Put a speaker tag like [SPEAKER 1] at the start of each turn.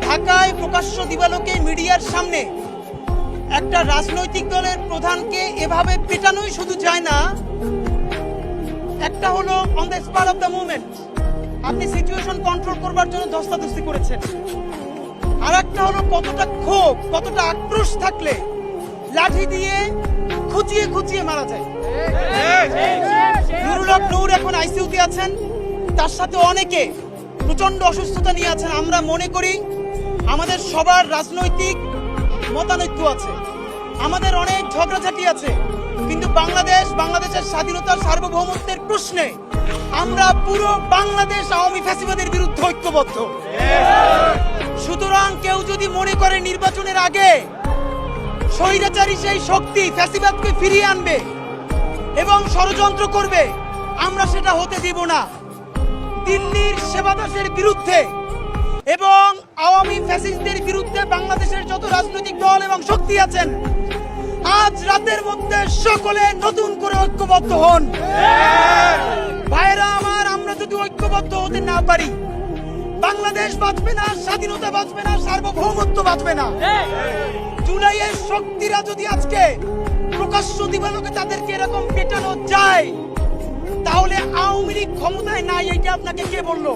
[SPEAKER 1] ঢাকায় প্রকাশ্য দিবালোকে মিডিয়ার সামনে একটা রাজনৈতিক দলের প্রধানকে এভাবে পেটানোই শুধু যায় না, একটা হলো on the spur of the movement আপনি সিচুয়েশন কন্ট্রোল করবার জন্য ধস্তাধস্তি করেছেন। আর একটা হলো কতটা ক্ষোভ, কতটা আক্রোশ থাকলে লাঠি দিয়ে খুঁচিয়ে খুঁচিয়ে মারা যায়। নুরুল নূর এখন আইসিইউতে আছেন। তার সাথে অনেকে প্রচণ্ড অসুস্থতা নিয়ে আছেন। আমরা মনে করি আমাদের সবার রাজনৈতিক মতানৈক্য আছে। আমাদের অনেক ঝগড়াঝাটি আছে। কিন্তু বাংলাদেশ, বাংলাদেশের স্বাধীনতার সার্বভৌমত্বের প্রশ্নে আমরা পুরো বাংলাদেশ আওয়ামী ফ্যাসিবাদের বিরুদ্ধে ঐক্যবদ্ধ। সুতরাং কেউ যদি মনে করে নির্বাচনের আগে স্বৈরাচারী সেই শক্তি ফ্যাসিবাদকে ফিরিয়ে আনবে এবং ষড়যন্ত্র করবে, আমরা সেটা হতে দিব না। দিল্লির সেবাদাসের বিরুদ্ধে এবং আওয়ামী ফ্যাসিস্টদের বিরুদ্ধে বাংলাদেশের যত রাজনৈতিক দল এবং শক্তি আছেন, আজ রাতের মধ্যে সকলে নতুন করে ঐক্যবদ্ধ হন। ভাইরা আমার, আমরা যদি ঐক্যবদ্ধ হতে না পারি, বাংলাদেশ বাঁচবে না, স্বাধীনতা বাঁচবে না, সার্বভৌমত্ব বাঁচবে না। জুলাইয়ের শক্তিরা যদি আজকে প্রকাশ্য দিবালোকে তাদেরকে এরকম পেটানো যায়, তাহলে আওয়ামী লীগ ক্ষমতায় নাই এটা আপনাকে কে বলল?